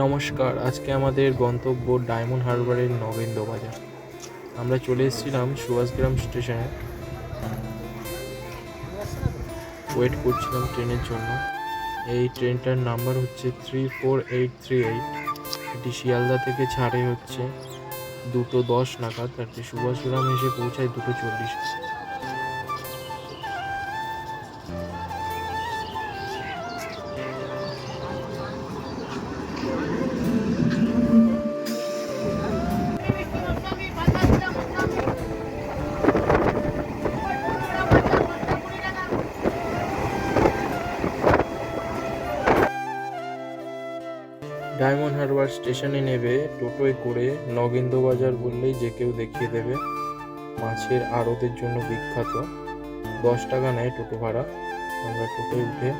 নমস্কার, আজকে আমাদের গন্তব্য ডায়মন্ড হারবারের নগেন্দ্র বাজার আমরা চলে এসেছিলাম সুভাষগ্রাম স্টেশনে। ওয়েট করছিলাম ট্রেনের জন্য। এই ট্রেনটার নাম্বার হচ্ছে three four eight three eight এটি শিয়ালদা থেকে ছাড়ে হচ্ছে দুটো দশ নাগাদ। আর সুভাষগ্রাম এসে পৌঁছায় দুটো চল্লিশ। ডায়মন্ড হারবার স্টেশনে নেবে, টোটোয় করে নগেন্দ্র বাজার বললেই যে কেউ দেখিয়ে দেবে। মাছের আড়তের জন্য বিখ্যাত। দশ টাকা নেয় টোটো ভাড়া। আমরা টোটোয় উঠে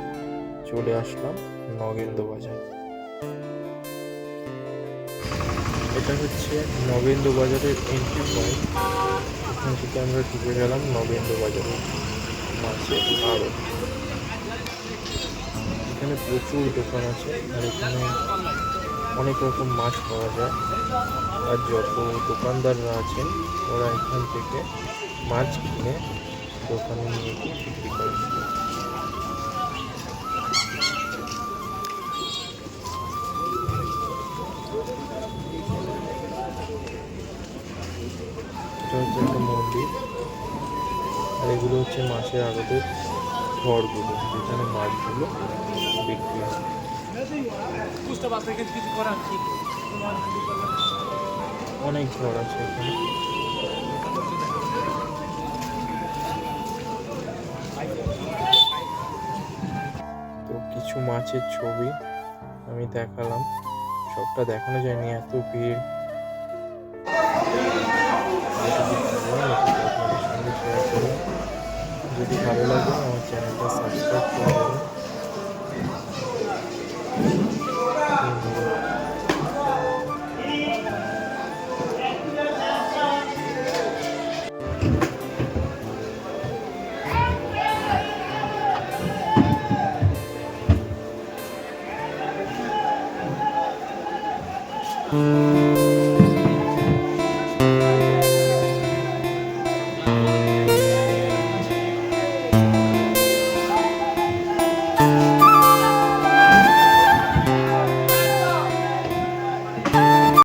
চলে আসলাম নগেন্দ্র বাজার। এটা হচ্ছে নগেন্দ্র বাজারের এন্ট্রি পয়েন্ট এখান থেকে আমরা ঢুকে গেলাম নগেন্দ্র বাজারে মাছের আড়ত। এখানে প্রচুর দোকান আছে আর এখানে অনেক রকম মাছ পাওয়া যায়। আর যত দোকানদাররা আছেন, ওরা এখান থেকে মাছ কিনে দোকানে নিয়ে গিয়ে বিক্রি করে। এটা হচ্ছে একটা মন্দির। আর এগুলো হচ্ছে মাছের আড়তের ঘরগুলো যেখানে মাছগুলো বিক্রি হয়। অনেক ঘর আছে এখানে। তো কিছু মাছের ছবি আমি দেখালাম। সবটা দেখানো যায়নি এত ভিড়। Bye.